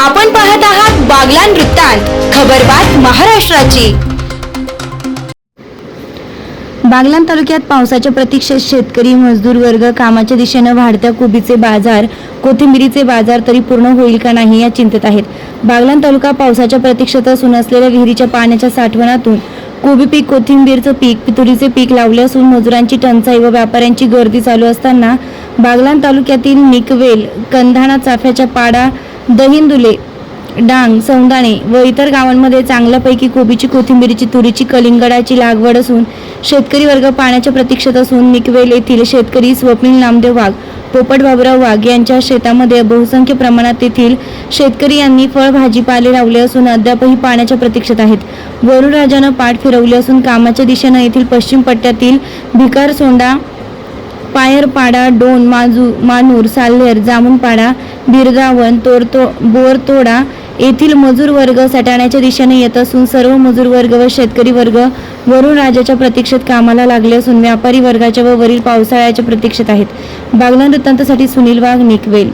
आपण पाहत आहात बागलान वृत्तांत खबरबात महाराष्ट्राची. बागलाण तालुक्यात पावसाच्या प्रतीक्षेत शेतकरी मजदूर वर्ग कामाच्या दिशेनं वाढत्या कोबीचे बाजार कोथिंबिरीचे बाजार तरी पूर्ण होईल का नाही या चिंतेत आहेत. बागलाण तालुका पावसाच्या प्रतीक्षेत असून असलेल्या विहिरीच्या पाण्याच्या साठवणातून कोबी पीक कोथिंबीरचं पीक पितुरीचे पीक लावले असून मजुरांची टंचाई व व्यापाऱ्यांची गर्दी चालू असताना बागलाण तालुक्यातील निकवेल कंधाणा चाफ्याच्या पाडा दहिंदुले डांग सौंदाणे व इतर गावांमध्ये चांगल्यापैकी कोबीची कोथिंबीरीची तुरीची कलिंगडाची लागवड असून शेतकरी वर्ग पाण्याच्या प्रतीक्षेत असून निकवेल येथील शेतकरी स्वप्नील नामदेव वाघ पोपट बाबुराव वाघ यांच्या शेतामध्ये बहुसंख्य प्रमाणात तेथील शेतकरी यांनी फळभाजीपाले लावले असून अद्यापही पाण्याच्या प्रतीक्षेत आहेत. वरुण राजानं पाठ फिरवली असून कामाच्या दिशेनं येथील पश्चिम पट्ट्यातील भिकार सोंडा पायरपाडा डोन माजू मानूर साल्हेर जामुनपाडा बिरगावन तोरतो बोरतोडा येथील मजूर वर्ग सटाण्याच्या दिशेने येत असून सर्व मजूर वर्ग व शेतकरी वर्ग वरुण राजाच्या प्रतीक्षेत कामाला लागले असून व्यापारी वर्गाच्या व वरील पावसाळ्याच्या प्रतीक्षेत आहेत. बागलान वृत्तांतासाठी सुनील वाघ निकवेल.